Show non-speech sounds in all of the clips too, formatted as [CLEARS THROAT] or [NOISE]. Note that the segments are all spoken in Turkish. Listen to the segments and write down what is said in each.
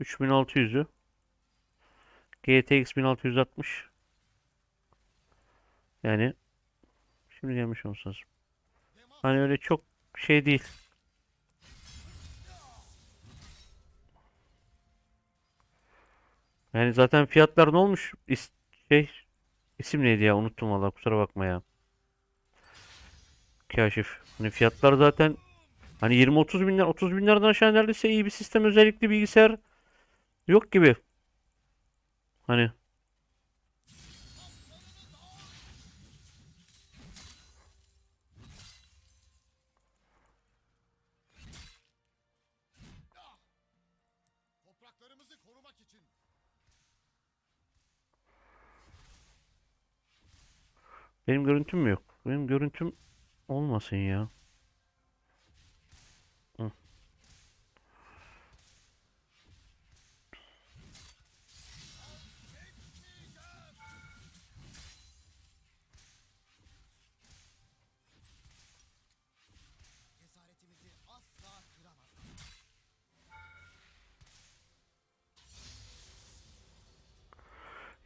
3600'ü. GTX 1660. Yani şimdi gelmiş olması. Hani öyle çok şey değil. Yani zaten fiyatlar ne olmuş? İs- şey isim neydi ya? Unuttum valla kusura bakma ya. Kaşif. Hani fiyatlar zaten hani 20-30 binler 30 binlerden aşağı neredeyse iyi bir sistem özellikli bilgisayar yok gibi. Hani Topraklarımızı korumak için benim görüntüm mü yok? Benim görüntüm olmasın ya.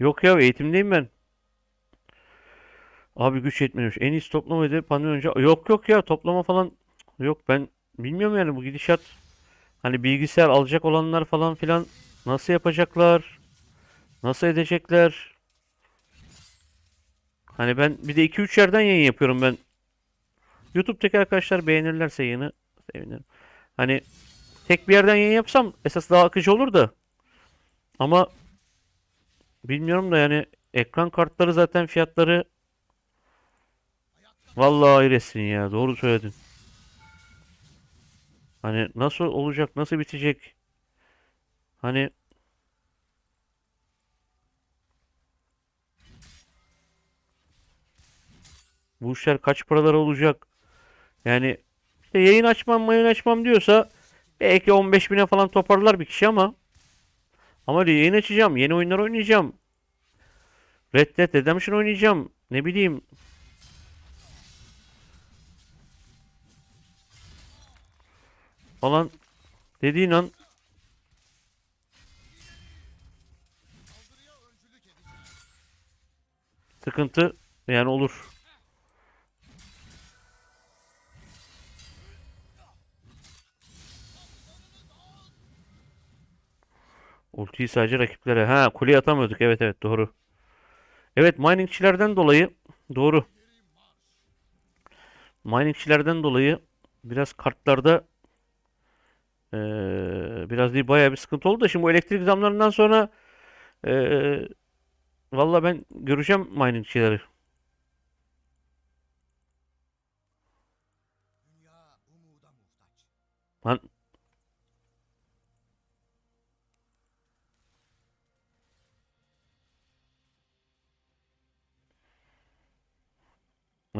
Yok ya eğitimdeyim ben. Abi güç yetmiyormuş. En iyisi toplamaydı pandemi önce. Yok yok ya toplama falan yok ben bilmiyorum yani bu gidişat. Hani bilgisayar alacak olanlar falan filan nasıl yapacaklar? Nasıl edecekler? Hani ben bir de 2-3 yerden yayın yapıyorum ben. YouTube'daki arkadaşlar beğenirlerse yayını sevinirim. Hani tek bir yerden yayın yapsam esas daha akıcı olur da. Ama bilmiyorum da yani ekran kartları zaten fiyatları vallahi hayretsin ya. Doğru söyledin. Hani nasıl olacak, nasıl bitecek? Hani bu işler kaç paralar olacak? Yani işte yayın açmam, mayın açmam diyorsa belki 15 bine falan toparlar bir kişi ama ama yayın açacağım, yeni oyunlar oynayacağım. Red Dead Redemption oynayacağım. Ne bileyim. Falan dediğin an sıkıntı yani olur. Ultiyi sadece rakiplere. Ha kuleye atamıyorduk. Evet evet doğru. Evet miningçilerden dolayı doğru. Miningçilerden dolayı biraz kartlarda eee, biraz değil bayağı bir sıkıntı oldu da şimdi bu elektrik zamlarından sonra eee valla ben göreceğim miningçileri. Lan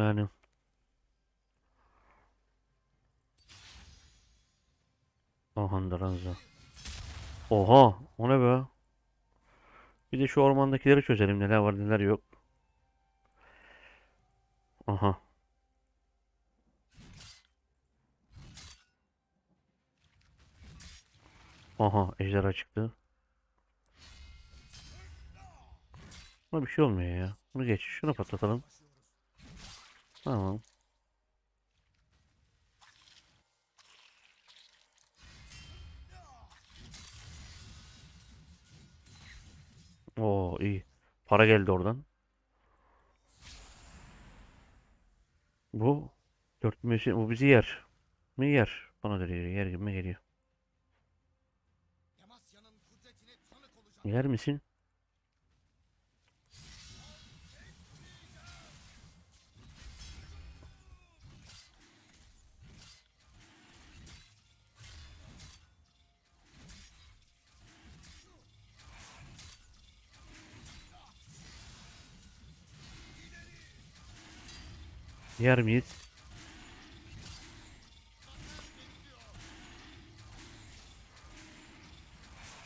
yani Aha Ranza. Oha o ne be? Bir de şu ormandakileri çözelim neler var neler yok. Aha. Aha ejderha çıktı. Buna bir şey olmuyor ya. Bunu geç. Şunu patlatalım. Tamam. Oo iyi. Para geldi oradan. Bu dört mesin bu bizi yer. Mi yer? Bana geliyor. Yer gibi geliyor. Yer misin? Yer miyiz?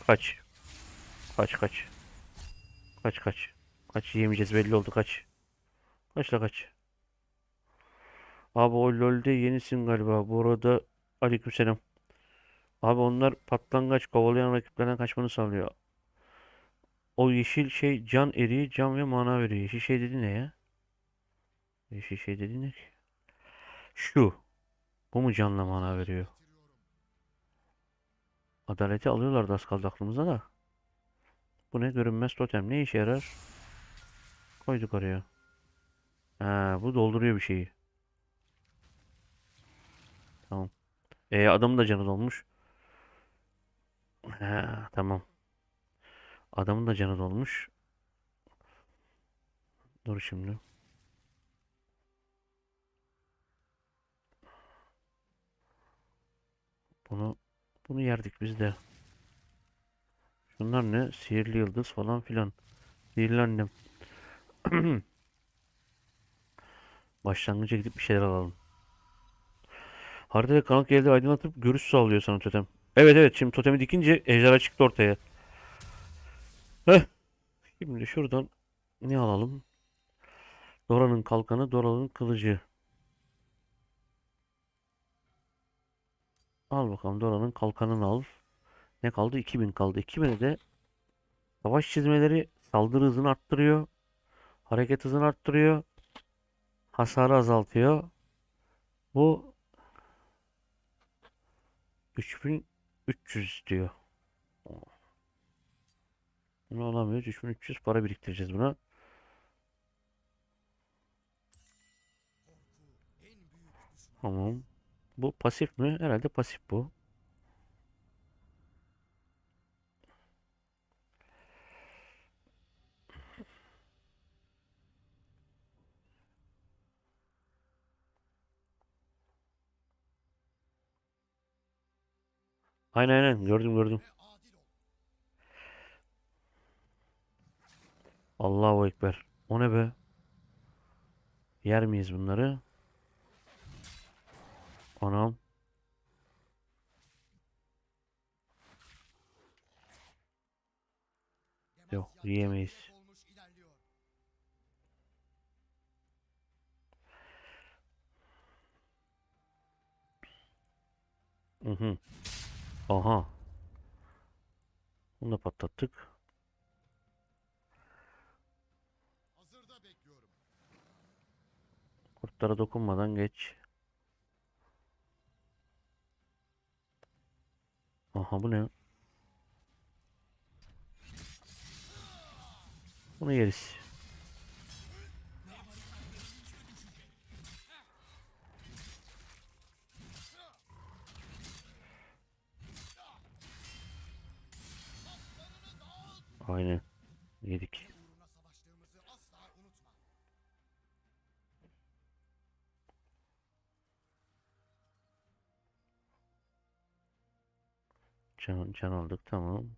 Kaç. Kaç kaç. Kaç kaç. Kaç yemeyeceğiz belli oldu kaç. Kaç la kaç. Abi o LoL'de yenisin galiba. Bu arada aleykümselam. Abi onlar patlangaç kovalayan rakiplerden kaçmanı sağlıyor. O yeşil şey can eriği, can ve mana veriyor. Yeşil şey dedi ne ya? Yeşil şey dedi ne ki? Şu. Bu mu canla mana veriyor? Adaleti alıyorlardı az kaldı aklımıza da. Bu ne? Görünmez totem. Ne işe yarar? Koyduk oraya. Ha, bu dolduruyor bir şeyi. Tamam. E adamın da canı dolmuş. Ha, tamam. Adamın da canı dolmuş. Dur şimdi. Bunu bunu yerdik biz de. Şunlar ne? Sihirli yıldız falan filan. Sihirli annem. [CLEARS THROAT] Başlangıca gidip bir şeyler alalım. Haritada karanlık yerde aydınlatıp görüş sağlıyor sana totem. Evet evet şimdi totemi dikince ejderha çıktı ortaya. Heh. Şimdi şuradan ne alalım? Dora'nın kalkanı, Dora'nın kılıcı. Al bakalım Dora'nın kalkanını al. Ne kaldı? 2000 kaldı. 2000'e de savaş çizmeleri saldırı hızını arttırıyor. Hareket hızını arttırıyor. Hasarı azaltıyor. Bu 3300 diyor. Bunu alamıyoruz. 3300 para biriktireceğiz buna. Tamam. Bu pasif mi? Herhalde pasif bu. Aynen aynen gördüm gördüm. Allahu Ekber. O ne be? Yer miyiz bunları? Anam. Yok, yiyemeyiz. Hı hı. Aha. Bunu da patlattık. Kurtlara dokunmadan geç. Aha bu ne? Bunu yeriz. Aynen. Yedik. Can, can aldık tamam.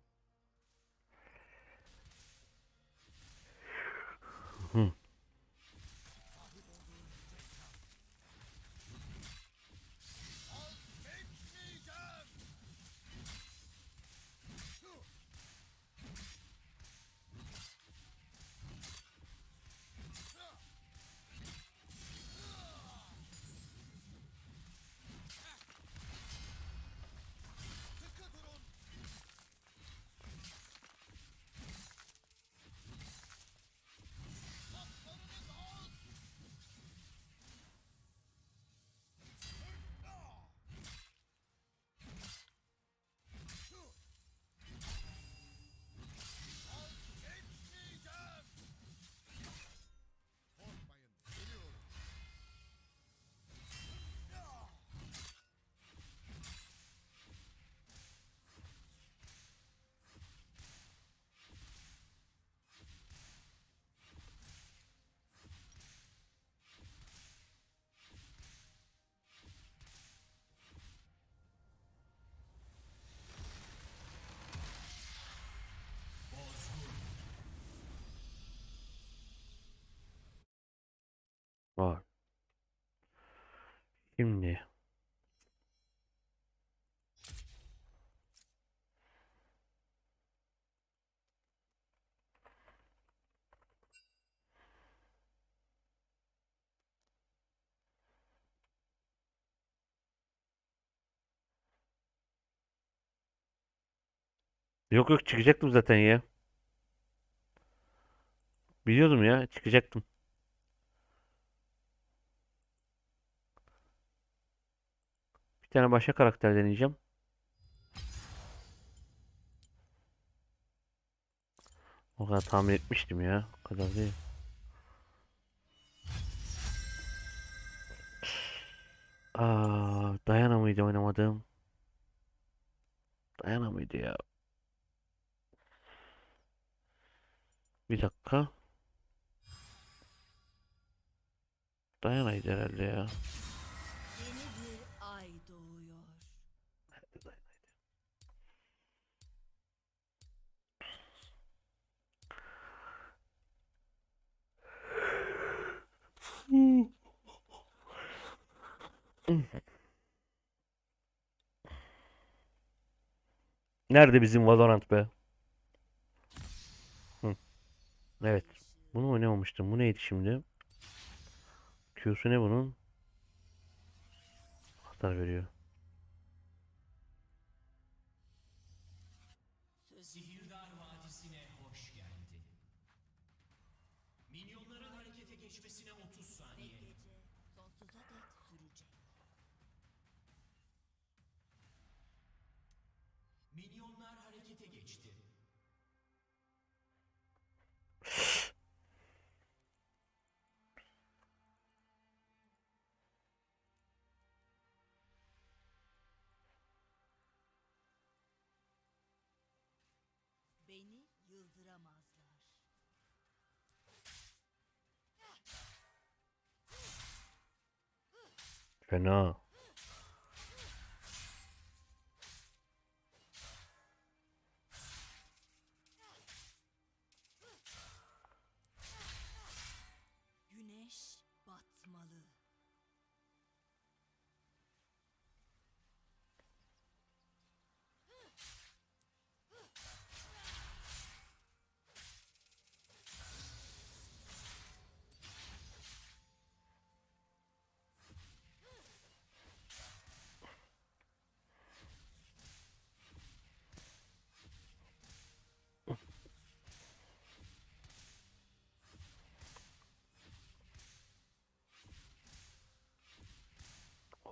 Var. Şimdi. Yok yok çıkacaktım zaten ya. Biliyordum ya çıkacaktım. Bir tane başka karakter deneyeceğim. O kadar tahmin etmiştim ya. O kadar değil. Aa, Diana mıydı oynamadığım? Diana mıydı ya? Bir dakika. Diana'ydı herhalde ya. Nerede bizim Valorant be? Hı. Evet. Bunu oynamamıştım. Bu neydi şimdi? Q'su ne bunun? Hasar veriyor. Minyonlar harekete geçti. Beni yıldıramazlar. Fena.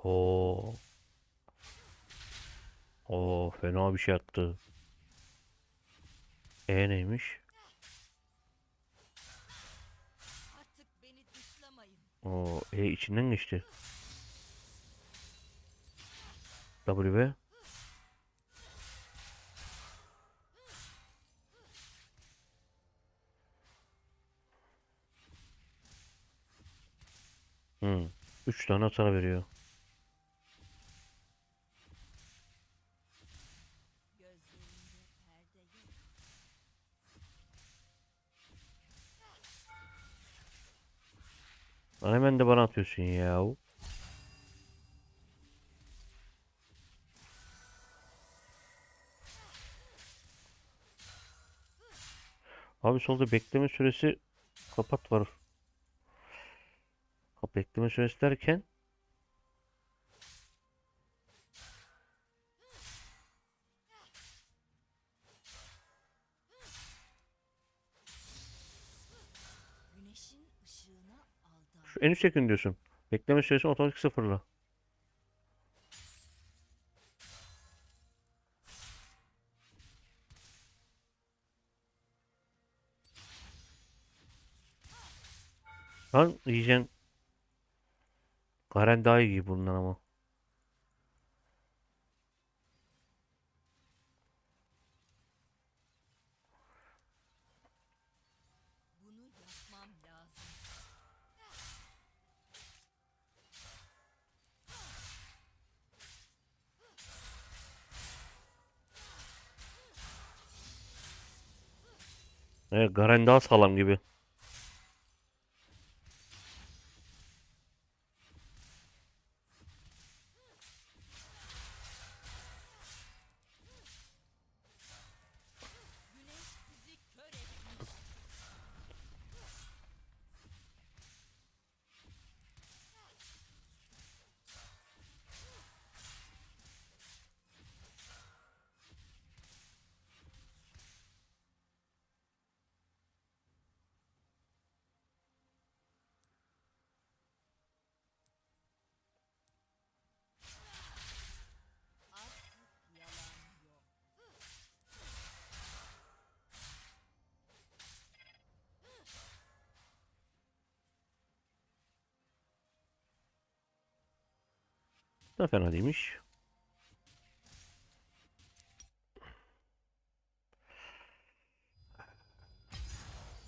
Oo. Oo, fena bir şey attı. E neymiş? Oo, E içinden geçti. W. Hmm. Üç tane hasar veriyor. Atıyorsun ya. Abi solda bekleme süresi kapat var. Bekleme süresi derken en üst yakın diyorsun. Bekleme süresi otomatik sıfırla. Lan yiyeceksin. Garen daha iyi bundan ama. Evet, Garen daha sağlam gibi. Da fena değilmiş.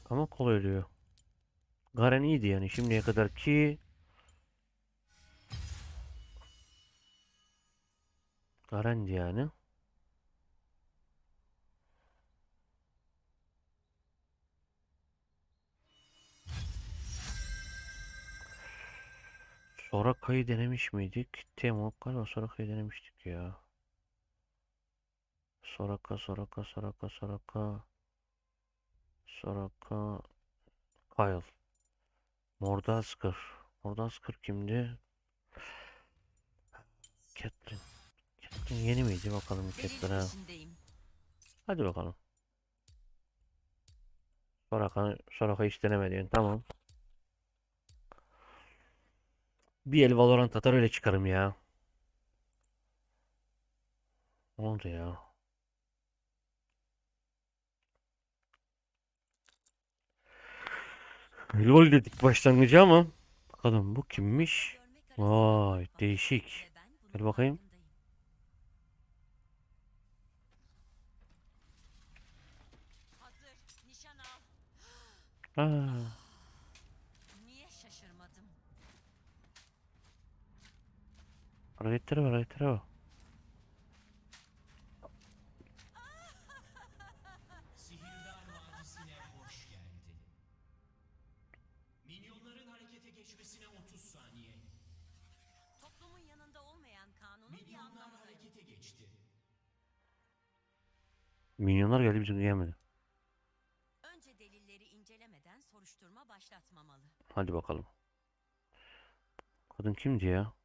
Ama kolay ölüyor. Garen iyiydi yani şimdiye kadar ki Garen'di yani. Soraka'yı denemiş miydik? Temo galiba Soraka'yı denemiştik ya. Soraka, Soraka, Soraka, Soraka. Soraka. Kyle. Mordazkır. Mordazkır kimdi? Catelyn. Catelyn yeni miydi bakalım Catelyn'e. Hadi bakalım. Soraka, Soraka hiç denemedin. Tamam. Bir el Valorant atar öyle çıkarım ya. Ne oldu ya? LOL dedik başlangıcı ama bakalım bu kimmiş? Vay değişik. Gel bakayım. Aa, da yok. harekete geçti. Minyonlar geldi bizim gelmedi. Önce delilleri incelemeden soruşturma başlatmamalı. Hadi bakalım. Kadın kimdi ya?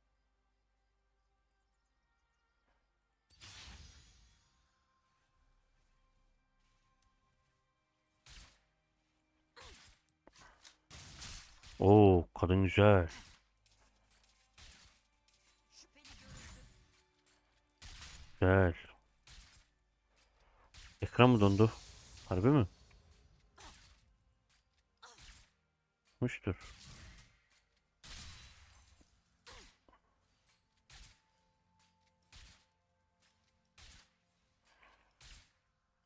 Oo, kadın güzel. Güzel. Ekran mı dondu? Harbi mi? Muştur.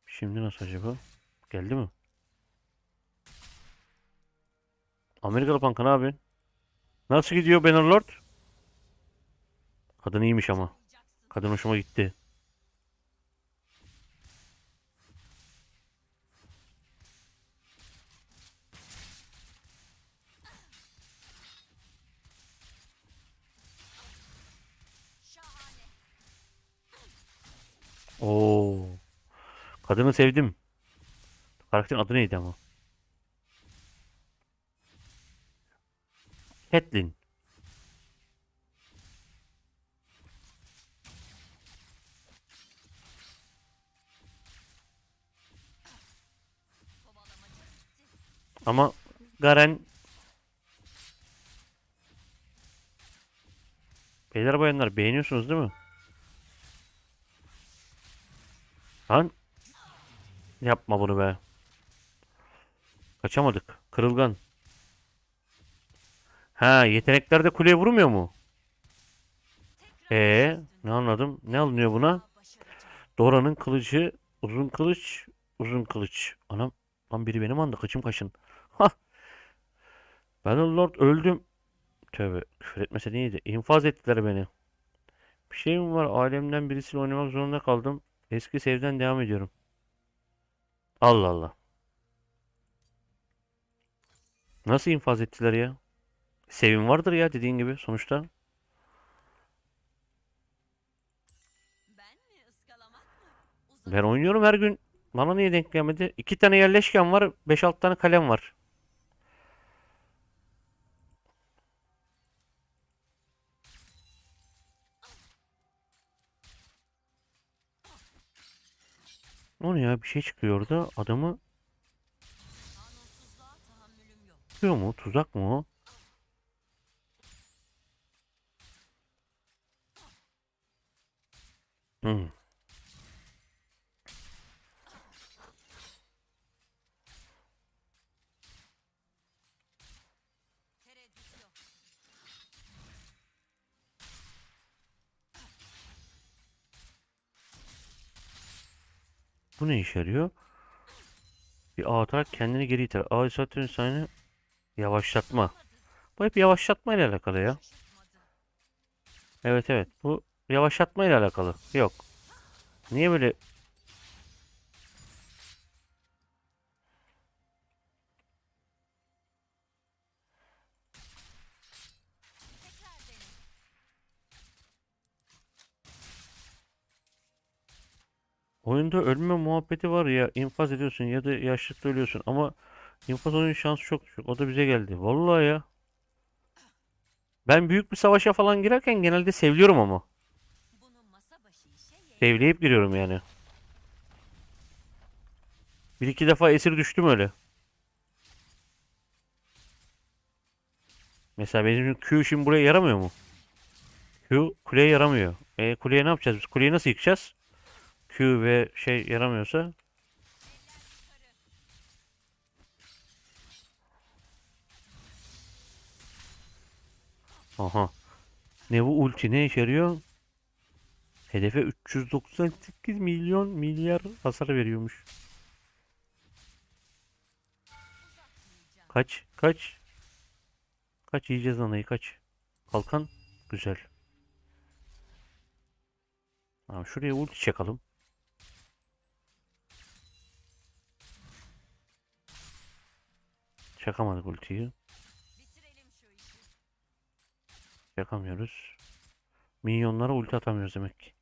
Şimdi nasıl acaba? Geldi mi? Amerikalı Punk ne abi? Nasıl gidiyor Bannerlord? Kadın iyiymiş ama. Kadın hoşuma gitti. Oo. Kadını sevdim. Karakterin adı neydi ama? Bitti. Ama Garen Beyler bayanlar beğeniyorsunuz değil mi? Lan yapma bunu be. Kaçamadık. Kırılgan. Ha yetenekler de kuleye vurmuyor mu? Ee, ne anladım? Ne alınıyor buna? Dora'nın kılıcı, uzun kılıç, uzun kılıç. Anam, lan biri benim anda kaçım kaşın. Hah. Bannerlord öldüm. Tövbe, küfür etmese neydi? İnfaz ettiler beni. Bir şeyim var, alemden birisiyle oynamak zorunda kaldım. Eski sevden devam ediyorum. Allah Allah. Nasıl infaz ettiler ya? Sevim vardır ya dediğin gibi sonuçta. Ben oynuyorum her gün. Bana niye denk gelmedi? İki tane yerleşken var. 5-6 tane kalem var. O ne ya? Bir şey çıkıyor orada. Adamı tutuyor mu? Tuzak mı o? Hmm. Bu ne işe yarıyor? Bir atarak kendini geri iter. Ağ satürn sahne yavaşlatma. Bu hep yavaşlatma ile alakalı ya. Evet evet bu yavaşlatma ile alakalı. Yok. Niye böyle. Oyunda ölme muhabbeti var ya infaz ediyorsun ya da yaşlıkta ölüyorsun ama infaz oyun şansı çok düşük. O da bize geldi. Vallahi ya. Ben büyük bir savaşa falan girerken genelde sevliyorum ama. Bunu masa başı işe yayın. Sevleyip giriyorum yani. Bir iki defa esir düştüm öyle. Mesela benim Q şimdi buraya yaramıyor mu? Q kuleye yaramıyor. E kuleye ne yapacağız biz? Kuleyi nasıl yıkacağız? Q ve şey yaramıyorsa Aha. Ne bu ulti ne işe yarıyor? Hedefe 398 milyon milyar hasar veriyormuş. Kaç? Kaç? Kaç yiyeceğiz anayı kaç? Kalkan güzel. Tamam şuraya ulti çakalım. Çakamadık ultiyi. Yakamıyoruz. Minyonlara ulti atamıyoruz demek ki.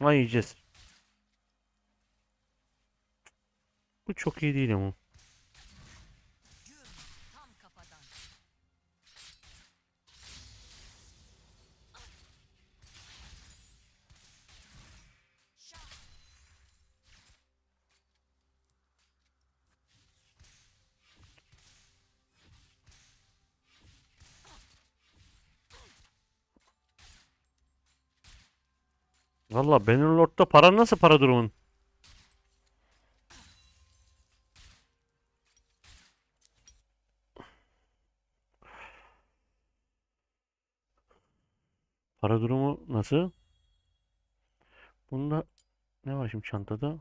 Ay yiyeceğiz. Bu çok iyi değil ama. Valla Bannerlord'da para nasıl para durumun? Para durumu nasıl? Bunda ne var şimdi çantada?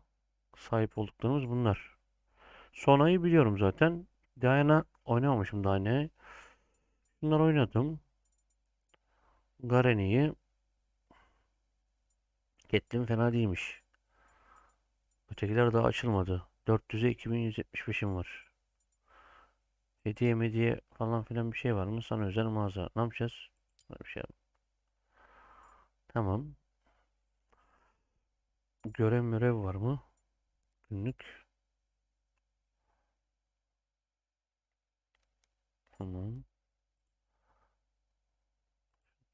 Sahip olduklarımız bunlar. Sona'yı biliyorum zaten. Diana oynamamışım daha ne. Bunlar oynadım. Garen'i Caitlyn fena değilmiş. Ötekiler daha açılmadı. 400'e 2175'im var. Hediye mediye falan filan bir şey var mı? Sana özel mağaza. Ne yapacağız? Bir şey yap. Tamam. Görev mörev var mı? Günlük. Tamam.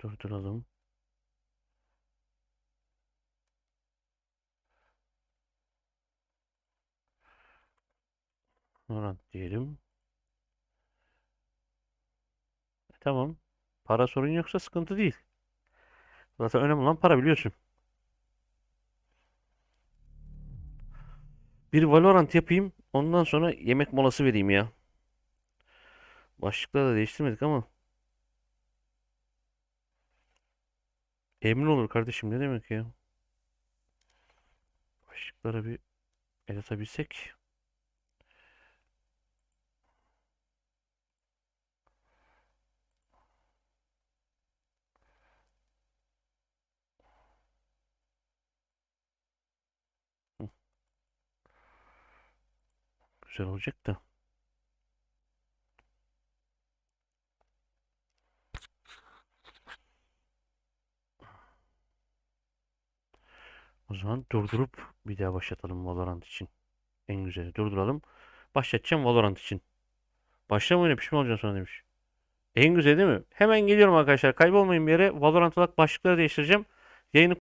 Durduralım. Valorant diyelim. E, tamam. Para sorun yoksa sıkıntı değil. Zaten önemli olan para biliyorsun. Bir Valorant yapayım. Ondan sonra yemek molası vereyim ya. Başlıkları da değiştirmedik ama. Emin olur kardeşim ne demek ya? Başlıklara bir el atabilsek. Güzel olacak da. O zaman durdurup bir daha başlatalım Valorant için. En güzeli durduralım. Başlatacağım Valorant için. Başlama oyuna pişman olacaksın sonra demiş. En güzel değil mi? Hemen geliyorum arkadaşlar. Kaybolmayın bir yere. Valorant olarak başlıkları değiştireceğim. Yayını